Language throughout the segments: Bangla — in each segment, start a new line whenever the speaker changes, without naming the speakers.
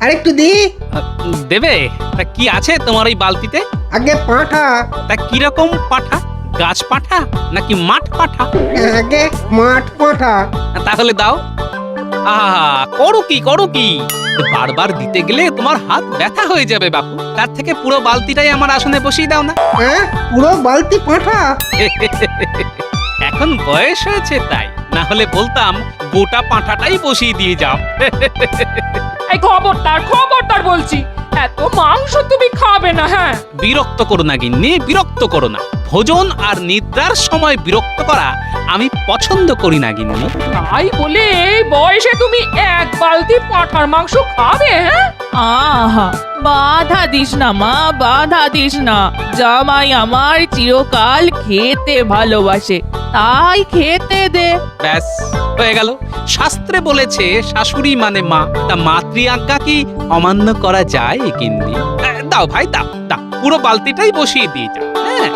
আরেকটু দি।
দেবে? তা কি আছে তোমার ওই বালতিতে?
আগে পাঁঠা।
তা কীরকম পাঠা? গাছ পাঠা নাকি মাঠ পাঠা?
আগে মাঠ পাঁঠা।
তাহলে দাও। আহা করো কি করো কি? বারবার দিতে গেলে তোমার হাত ব্যথা হয়ে যাবে বাপু। তার থেকে পুরো বালতিটাই আমার আসনে বসিয়ে দাও না।
হ্যাঁ? পুরো বালতি পাঁঠা?
এখন বয়স হয়েছে তাই। না হলে বলতাম গোটা পাঁঠাটাই বসিয়ে দিয়ে যাও।
এই খবরদার খবরদার বলছি। এত মাংস তুমি খাবে না হ্যাঁ?
বিরক্ত করো না গিন্নি বিরক্ত করো না। ভোজন আর নিদ্রার সময় বিরক্ত করা আমি পছন্দ করি না গিন্নি।
তাই বলে এই বয়সে তুমি এক বালতি পাঁঠার মাংস খাবে হ্যাঁ?
আহা বাধা দিস না মা বাধা দিস না। জামাই আমার চিরকাল খেতে ভালোবাসে। তাই খেতে দে।
ব্যাস হয়ে গেল। শাস্ত্রে বলেছে শাশুড়ি মানে মা। তা মাতৃ আজ্ঞা কি অমান্য করা যায় কিন্তু আহ, দাও ভাই দাও দাও। পুরো বালতিটাই বসিয়ে দিয়ে যাও। হ্যাঁ।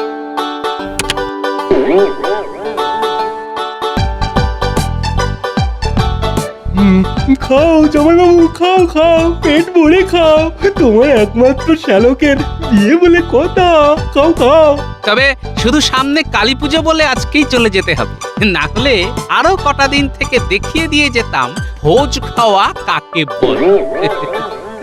খাও জামাইবাবু, খাও খাও, পেট ভরে খাও। তোমার একমাত্র শ্যালকের বিয়ে বলে কথা। খাও খাও।
তবে শুধু সামনে কালী পুজো বলে আজকেই চলে যেতে হবে। না হলে আরও কটা দিন থেকে দেখিয়ে দিয়ে যেতাম, ভোজ খাওয়া কাকে বলে?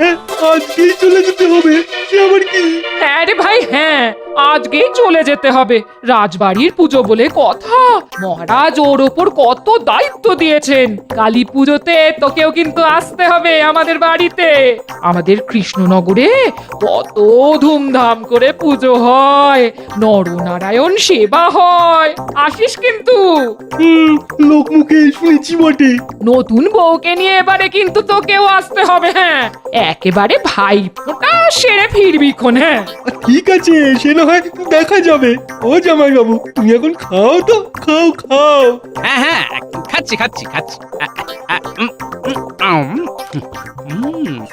আজকেই চলে যেতে হবে। সে আবার কি?
হ্যাঁ রে ভাই হ্যাঁ আজকেই চলে যেতে হবে। রাজবাড়ির পুজো বলে কথা। মহারাজ ওর ওপর কত দায়িত্ব দিয়েছেন। কালী পুজোতে তোকেও কিন্তু আসতে হবে আমাদের বাড়িতে। আমাদের কৃষ্ণনগরে কত ধুমধাম করে পুজো হয়। নরনারায়ণ সেবা হয়। আসিস কিন্তু।
লোকমুখে শুনেছি বটে।
নতুন বউকে নিয়ে এবারে কিন্তু তোকেও আসতে হবে হ্যাঁ। একেবারে ভাই ফোটা সেরে ফিরবি খন। হ্যাঁ
ঠিক আছে সে না হয় দেখা যাবে। ও জামাই বাবু তুমি এখন খাও তো খাও খাও।
হ্যাঁ হ্যাঁ খাচ্ছি খাচ্ছি খাচ্ছি। আ, আ, উম, উম, আম, উম,